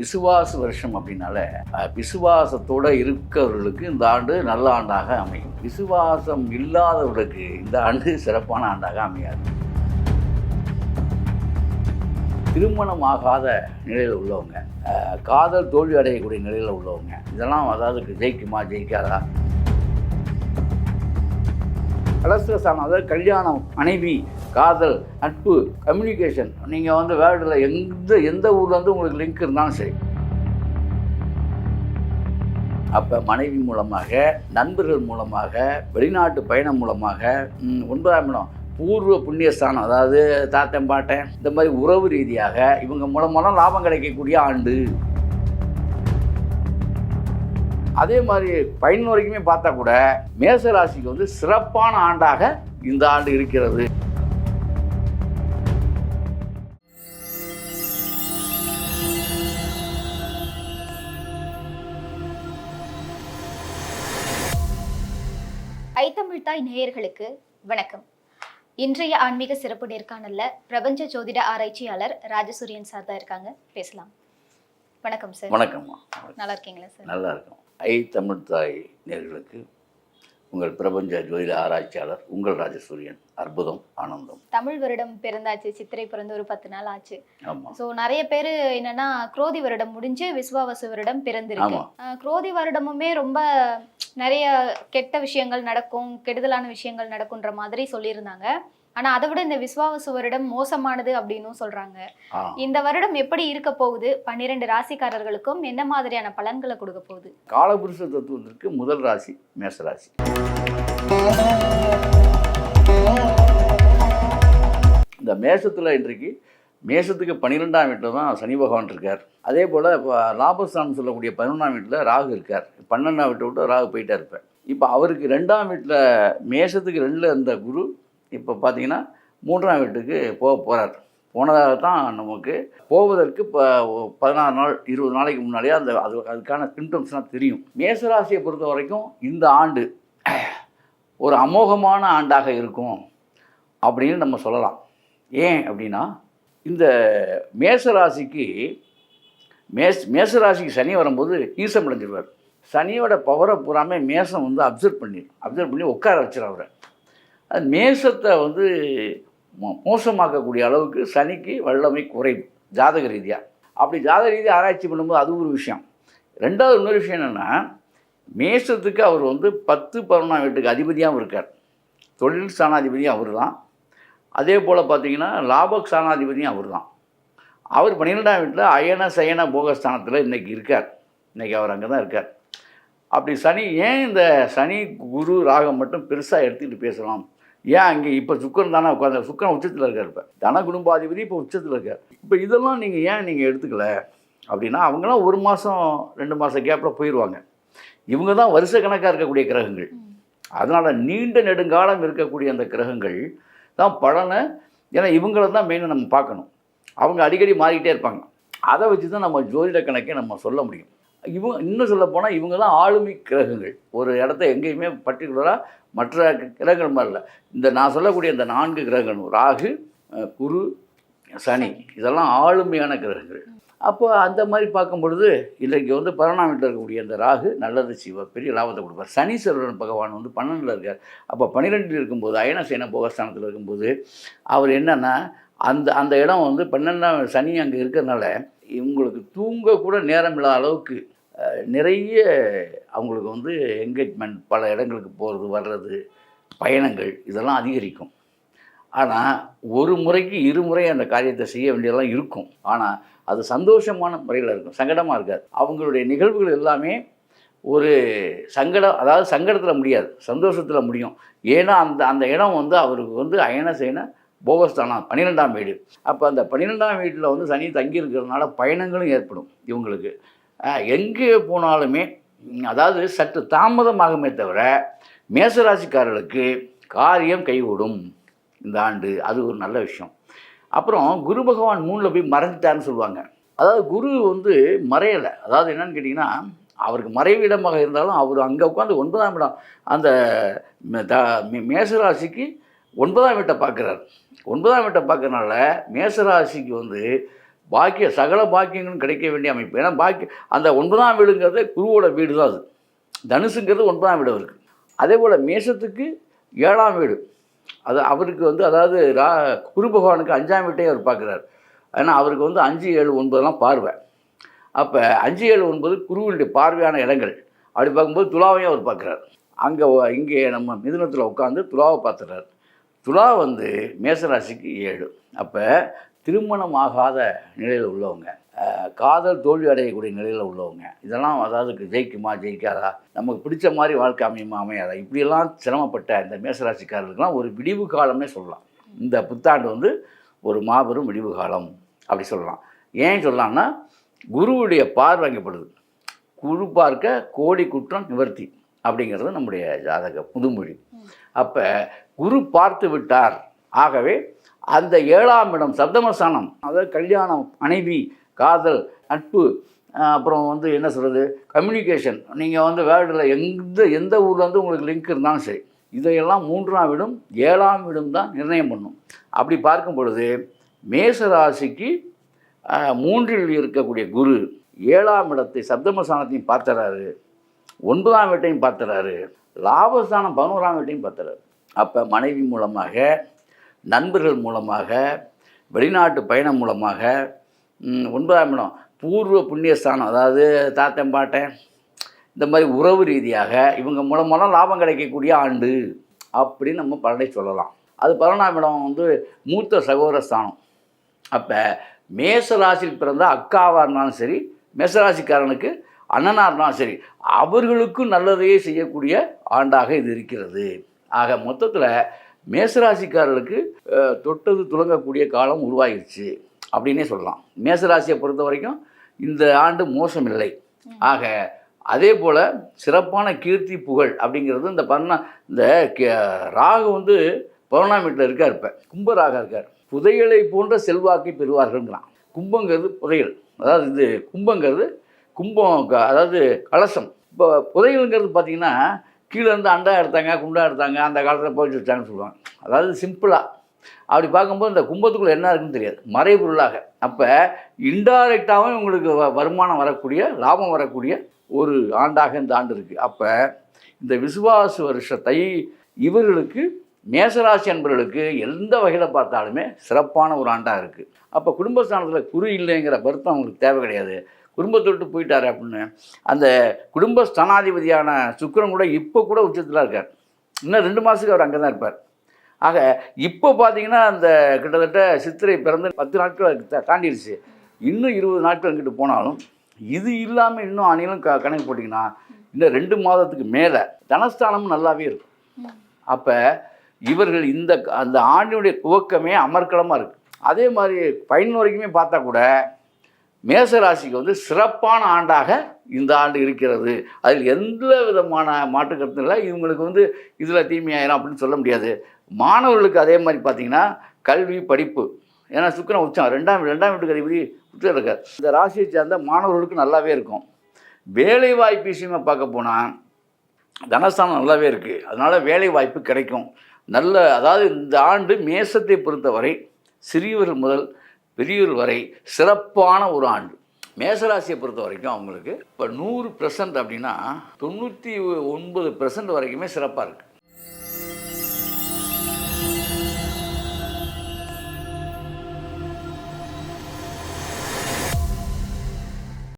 விசுவாச வருஷம் அப்படின்னால விசுவாசத்தோட இருக்கிறவர்களுக்கு இந்த ஆண்டு நல்ல ஆண்டாக அமையும். விசுவாசம் இல்லாதவர்களுக்கு இந்த ஆண்டு சிறப்பான ஆண்டாக அமையாது. திருமணம் ஆகாத நிலையில் உள்ளவங்க காதல் தோல்வி அடையக்கூடிய நிலையில் உள்ளவங்க இதெல்லாம் அதாவது ஜெயிக்குமா ஜெயிக்காதா? கலஸ்திரஸ்தானம் அதாவது கல்யாணம் மனைவி காதல் நட்பு கம்யூனிகேஷன் நீங்கள் வந்து வேர்ல்டில் எந்த எந்த ஊர்லேருந்து உங்களுக்கு லிங்க் இருந்தாலும் சரி. அப்போ மனைவி மூலமாக நண்பர்கள் மூலமாக வெளிநாட்டு பயணம் மூலமாக ஒன்பதாம் இடம் பூர்வ புண்ணியஸ்தானம் அதாவது தாத்தன் பாட்டன் இந்த மாதிரி உறவு ரீதியாக இவங்க மூலமெல்லாம் லாபம் கிடைக்கக்கூடிய ஆண்டு. அதே மாதிரி பயன் வரைக்குமே பார்த்தா கூட மேச ராசிக்கு வந்து சிறப்பான ஆண்டாக இந்த ஆண்டு இருக்கிறது. ஐத்தமிழ் தாய் நேயர்களுக்கு வணக்கம். இன்றைய ஆன்மீக சிறப்பு நேர்காணல்ல பிரபஞ்ச ஜோதிட ஆராய்ச்சியாளர் ராஜசூரியன் சார் தான் இருக்காங்க. பேசலாம். வணக்கம் சார் வணக்கம்மா. நல்லா இருக்கீங்களா சார் நல்லா இருக்கும். ஐ தமிழ் தாய் நேர்களுக்கு உங்கள் பிரபஞ்ச ஜோதிட ஆராய்ச்சியாளர் உங்கள் ராஜசூரியன். அற்புதம் ஆனந்தம். தமிழ் வருடம் பிறந்தாச்சு சித்திரை பிறந்து ஒரு பத்து நாள் ஆச்சு. ஸோ நிறைய பேர் என்னன்னா குரோதி வருடம் முடிஞ்சு விஸ்வாவசு வருடம் பிறந்திருக்கு. குரோதி வருடமுமே ரொம்ப நிறைய கெட்ட விஷயங்கள் நடக்கும் கெடுதலான விஷயங்கள் நடக்குன்ற மாதிரி சொல்லியிருந்தாங்க. ஆனா அதை விட இந்த விஸ்வாவசு வருடம் மோசமானது அப்படின்னும் சொல்றாங்க. இந்த வருடம் எப்படி இருக்க போகுது? பன்னிரெண்டு ராசிக்காரர்களுக்கும் என்ன மாதிரியான பலன்களை கொடுக்க போகுது? காலபுருஷ தத்துவத்திற்கு முதல் ராசி மேச ராசி இந்த மேசத்தில் இன்றைக்கு மேசத்துக்கு பன்னிரெண்டாம் வீட்டில் தான் சனி பகவான் இருக்கார். அதே போல் இப்போ லாபஸ்தானம் சொல்லக்கூடிய பதினொன்றாம் வீட்டில் ராகு இருக்கார். பன்னெண்டாம் வீட்டை விட்டு ராகு போயிட்டே இருப்பார். இப்போ அவருக்கு ரெண்டாம் வீட்டில் மேசத்துக்கு ரெண்டில் இருந்த குரு இப்போ பார்த்தீங்கன்னா மூன்றாம் வீட்டுக்கு போக போகிறார் போனதாக தான் நமக்கு போவதற்கு இப்போ பதினாறு நாள் இருபது நாளைக்கு முன்னாடியே அந்த அது அதுக்கான சிம்டம்ஸ்லாம் தெரியும். மேசராசியை பொறுத்த வரைக்கும் இந்த ஆண்டு ஒரு அமோகமான ஆண்டாக இருக்கும் அப்படின்னு நம்ம சொல்லலாம். ஏன் அப்படின்னா இந்த மேசராசிக்கு மேஸ் மேசராசிக்கு சனி வரும்போது ஈசம் அடைஞ்சிருவார். சனியோட பவரை பூராமே மேசம் வந்து அப்சர்வ் பண்ணி அப்சர்வ் பண்ணி உட்கார வச்சிடும் அவரை. அது மேசத்தை வந்து மோ- மோசமாக்கக்கூடிய அளவுக்கு சனிக்கு வல்லமை குறைவு ஜாதக ரீதியாக அப்படி ஜாதக ரீதியாக ஆராய்ச்சி பண்ணும்போது அது ஒரு விஷயம். ரெண்டாவது இன்னொரு விஷயம் என்னென்னா மேசத்துக்கு அவர் வந்து பத்து பதினொன்றாம் வீட்டுக்கு அதிபதியாகவும் இருக்கார். தொழில் ஸ்தானாதிபதியும் அவர் தான். அதே போல் பார்த்தீங்கன்னா லாப ஸ்தானாதிபதியும் அவர் தான். அவர் பன்னிரெண்டாம் வீட்டில் அயன சயன போகஸ்தானத்தில் இன்றைக்கி இருக்கார். இன்றைக்கி அவர் அங்கே தான் இருக்கார். அப்படி சனி ஏன் இந்த சனி குரு ராகம் மட்டும் பெருசாக எடுத்துக்கிட்டு பேசலாம்? ஏன் அங்கே இப்போ சுக்கரன் தானே உட்காந்து சுக்கரன் உச்சத்தில் இருக்கார் இப்போ. தன குடும்பாதிபதி இப்போ உச்சத்தில் இருக்கார். இப்போ இதெல்லாம் நீங்கள் ஏன் நீங்கள் எடுத்துக்கல? அப்படின்னா அவங்களாம் ஒரு மாதம் ரெண்டு மாதம் கேப்பில் போயிடுவாங்க இவங்க தான் வருஷ கணக்காக இருக்கக்கூடிய கிரகங்கள். அதனால் நீண்ட நெடுங்காலம் இருக்கக்கூடிய அந்த கிரகங்கள் தான் பலனை ஏன்னா இவங்கள தான் மெயினாக நம்ம பார்க்கணும். அவங்க அடிக்கடி மாறிக்கிட்டே இருப்பாங்க. அதை வச்சு தான் நம்ம ஜோதிட கணக்கை நம்ம சொல்ல முடியும். இவங்க இன்னும் சொல்ல போனால் இவங்க தான் ஆளுமை கிரகங்கள். ஒரு இடத்த எங்கேயுமே பர்டிகுலராக மற்ற கிரகங்கள் மாதிரி இல்லை. இந்த நான் சொல்லக்கூடிய இந்த நான்கு கிரகங்கள் ராகு குரு சனி இதெல்லாம் ஆளுமையான கிரகங்கள். அப்போ அந்த மாதிரி பார்க்கும் பொழுது இன்றைக்கு வந்து பதினொன்றாம் வீட்டில் இருக்கக்கூடிய அந்த ராகு நல்லது செய்வார் பெரிய லாபத்தை கொடுப்பார். சனீஸ்வரன் பகவான் வந்து பன்னெண்டில் இருக்கார். அப்போ பன்னிரெண்டில் இருக்கும்போது அயனசேன போகஸ்தானத்தில் இருக்கும்போது அவர் என்னென்னா அந்த அந்த இடம் வந்து பன்னெண்டாம் சனி அங்கே இருக்கிறதுனால இவங்களுக்கு தூங்க கூட நேரம் இல்லாத அளவுக்கு நிறைய அவங்களுக்கு வந்து என்கேஜ்மெண்ட் பல இடங்களுக்கு போகிறது வர்றது பயணங்கள் இதெல்லாம் அதிகரிக்கும். ஆனால் ஒரு முறைக்கு இருமுறை அந்த காரியத்தை செய்ய வேண்டியதெல்லாம் இருக்கும். ஆனால் அது சந்தோஷமான முறையில் இருக்கும். சங்கடமாக இருக்காது. அவங்களுடைய நிகழ்வுகள் எல்லாமே ஒரு சங்கடம் அதாவது சங்கடத்தில் முடியாது. சந்தோஷத்தில் முடியும். ஏன்னா அந்த அந்த இடம் வந்து அவருக்கு வந்து அயன செய்யன போகஸ்தானம் பன்னிரெண்டாம் வீடு. அப்போ அந்த பன்னிரெண்டாம் வீட்டில் வந்து சனி தங்கி இருக்கிறதுனால பயணங்களும் ஏற்படும் இவங்களுக்கு. எங்கே போனாலுமே அதாவது சற்று தாமதமாகுமே தவிர மேசராசிக்காரர்களுக்கு காரியம் கைகூடும் இந்த ஆண்டு. அது ஒரு நல்ல விஷயம். அப்புறம் குரு பகவான் மூணில் போய் மறைஞ்சிட்டாருன்னு சொல்லுவாங்க. அதாவது குரு வந்து மறையலை. அதாவது என்னன்னு கேட்டிங்கன்னா அவருக்கு மறைவு இடமாக இருந்தாலும் அவர் அங்கே உட்காந்து ஒன்பதாம் இடம் அந்த த- மே- மேசராசிக்கு ஒன்பதாம் வீட்டை பார்க்குறாரு. ஒன்பதாம் வீட்டை பார்க்கறனால மேசராசிக்கு வந்து பாக்கிய சகல பாக்கியங்களும் கிடைக்க வேண்டிய அமைப்பு. ஏன்னா பாக்கி அந்த ஒன்பதாம் வீடுங்கிறது குருவோட வீடு தான் அது. தனுசுங்கிறது ஒன்பதாம் வீடு அவருக்கு. அதே போல் மேஷத்துக்கு ஏழாம் வீடு. அது அவருக்கு வந்து அதாவது ரா குரு பகவானுக்கு அஞ்சாம் வீட்டையும் அவர் பார்க்குறாரு. ஏன்னா அவருக்கு வந்து அஞ்சு ஏழு ஒன்பதுலாம் பார்வை. அப்போ அஞ்சு ஏழு ஒன்பது குருவினுடைய பார்வையான இடங்கள். அப்படி பார்க்கும்போது துலாவையும் அவர் பார்க்குறாரு. அங்கே இங்கே நம்ம மிதுனத்தில் உட்காந்து துலாவை பார்த்துறாரு. துலா வந்து மேசராசிக்கு ஏழு. அப்போ திருமணம் ஆகாத நிலையில் உள்ளவங்க காதல் தோல்வி அடையக்கூடிய நிலையில் உள்ளவங்க இதெல்லாம் அதாவது ஜெயிக்குமா ஜெயிக்காதா? நமக்கு பிடிச்ச மாதிரி வாழ்க்கை அமையுமா அமையாதா? இப்படியெல்லாம் சிரமப்பட்ட இந்த மேசராசிக்காரர்களுக்கெல்லாம் ஒரு விடிவு காலம்னே சொல்லலாம். இந்த புத்தாண்டு வந்து ஒரு மாபெரும் விடிவு காலம் அப்படி சொல்லலாம். ஏன் சொல்லலாம்னா குருவுடைய பார்வைங்கப்படுது குரு பார்க்க கோடி குற்றம் நிவர்த்தி அப்படிங்கிறது நம்முடைய ஜாதக புதுமொழி. அப்போ குரு பார்த்து விட்டார். ஆகவே அந்த ஏழாம் இடம் சப்தமஸ்தானம். அதாவது கல்யாணம் மனைவி காதல் நட்பு அப்புறம் வந்து என்ன சொல்கிறது கம்யூனிகேஷன் நீங்கள் வந்து வேர்ல்டில் எந்த எந்த ஊரில் வந்து உங்களுக்கு லிங்க் இருந்தாலும் சரி இதையெல்லாம் மூன்றாம் வீடும் ஏழாம் வீடும் தான் நிர்ணயம் பண்ணும். அப்படி பார்க்கும் பொழுது மேச ராசிக்கு மூன்றில் இருக்கக்கூடிய குரு ஏழாம் இடத்தை சப்தமஸ்தானத்தையும் பார்த்துறாரு. ஒன்பதாம் வீட்டையும் பார்த்துறாரு. லாபஸ்தானம் பதினோராம் வீட்டையும் பார்த்துறாரு. அப்போ மனைவி மூலமாக நண்பர்கள் மூலமாக வெளிநாட்டு பயணம் மூலமாக ஒன்பதாம் இடம் பூர்வ புண்ணியஸ்தானம் அதாவது தாத்தன் பாட்டன் இந்த மாதிரி உறவு ரீதியாக இவங்க மூலமெல்லாம் லாபம் கிடைக்கக்கூடிய ஆண்டு அப்படின்னு நம்ம பலனை சொல்லலாம். அது பதினொன்றாம் இடம் வந்து மூத்த சகோதர ஸ்தானம் அப்போ மேசராசியில் பிறந்த அக்காவாக இருந்தாலும் சரி மேசராசிக்காரனுக்கு அண்ணனாக இருந்தாலும் சரி அவர்களுக்கும் நல்லதையே செய்யக்கூடிய ஆண்டாக இது இருக்கிறது. ஆக மொத்தத்தில் மேசராசிக்காரர்களுக்கு தொட்டது துலங்கக்கூடிய காலம் உருவாகிடுச்சு அப்படின்னே சொல்லலாம். மேசராசியை பொறுத்த வரைக்கும் இந்த ஆண்டு மோசமில்லை. ஆக அதே போல் சிறப்பான கீர்த்தி புகழ் அப்படிங்கிறது இந்த பண்ண இந்த கே- ராகு வந்து பௌர்ணாமி வீட்டில் இருக்கார் இப்போ. கும்பராக இருக்கார். புதையலை போன்ற செல்வாக்கை பெறுவார்கள்ங்கிறான். கும்பங்கிறது புதையல். அதாவது இது கும்பங்கிறது கும்பம் க- அதாவது கலசம். இப்போ புதையலுங்கிறது பார்த்திங்கன்னா கீழே இருந்து அண்டா எடுத்தாங்க குண்டா எடுத்தாங்க அந்த காலத்தில் போய் வச்சாங்கன்னு சொல்லுவாங்க. அதாவது சிம்பிளாக அப்படி பார்க்கும்போது இந்த கும்பத்துக்குள்ளே என்ன இருக்குன்னு தெரியாது. மறைபொருளாக. அப்போ இன்டைரக்டாகவும் உங்களுக்கு வ- வருமானம் வரக்கூடிய லாபம் வரக்கூடிய ஒரு ஆண்டாக இந்த ஆண்டு இருக்குது அப்போ இந்த விசுவாச வருஷ தை இவர்களுக்கு மேசராசி அன்பர்களுக்கு எந்த வகையில் பார்த்தாலுமே சிறப்பான ஒரு ஆண்டாக இருக்குது அப்போ குடும்பஸ்தானத்தில் குரு இல்லைங்கிற வருத்தம் அவங்களுக்கு தேவை கிடையாது. குடும்பத்தை விட்டு போயிட்டாரு அப்படின்னு. அந்த குடும்ப ஸ்தானாதிபதியான சுக்கரன் கூட இப்போ கூட உச்சத்தில் இருக்கார். இன்னும் ரெண்டு மாதத்துக்கு அவர் அங்கே தான் இருப்பார். ஆக இப்போ பார்த்தீங்கன்னா அந்த கிட்டத்தட்ட சித்திரை பிறந்து பத்து நாட்கள் தாண்டிடுச்சு இன்னும் இருபது நாட்கள் கிட்ட போனாலும் இது இல்லாமல் இன்னும் அணிலும் க கணக்கு போட்டிங்கன்னா இன்னும் ரெண்டு மாதத்துக்கு மேலே தனஸ்தானமும் நல்லாவே இருக்கும். அப்போ இவர்கள் இந்த அந்த ஆண்டினுடைய துவக்கமே அமர்க்களமாக இருக்குது அதே மாதிரி பயன் வரைக்குமே பார்த்தா கூட மேச ராசிக்கு வந்து சிறப்பான ஆண்டாக இந்த ஆண்டு இருக்கிறது. அதில் எந்த விதமான மாற்று கருத்தும் இல்லை. இவங்களுக்கு வந்து இதில் தீமையாயிரும் அப்படின்னு சொல்ல முடியாது. மாணவர்களுக்கு அதே மாதிரி பார்த்தீங்கன்னா கல்வி படிப்பு. ஏன்னா சுக்கிரன் உச்சம். ரெண்டாம் ரெண்டாம் வீட்டுக்கு அதிபதி உச்சம் இருக்கார். இந்த ராசியை சேர்ந்த மாணவர்களுக்கு நல்லாவே இருக்கும். வேலை வாய்ப்பு விஷயமா பார்க்க போனால் தனஸ்தானம் நல்லாவே இருக்குது அதனால் வேலை வாய்ப்பு கிடைக்கும். நல்ல அதாவது இந்த ஆண்டு மேசத்தை பொறுத்தவரை சிறியவர்கள் முதல் வெளியூர் வரை சிறப்பான ஒரு ஆண்டு. மேசராசியை பொறுத்த வரைக்கும் அவங்களுக்கு இப்போ நூறு பெர்சன்ட் அப்படின்னா தொண்ணூற்றி ஒன்பது பெர்சன்ட் வரைக்குமே சிறப்பாக இருக்குது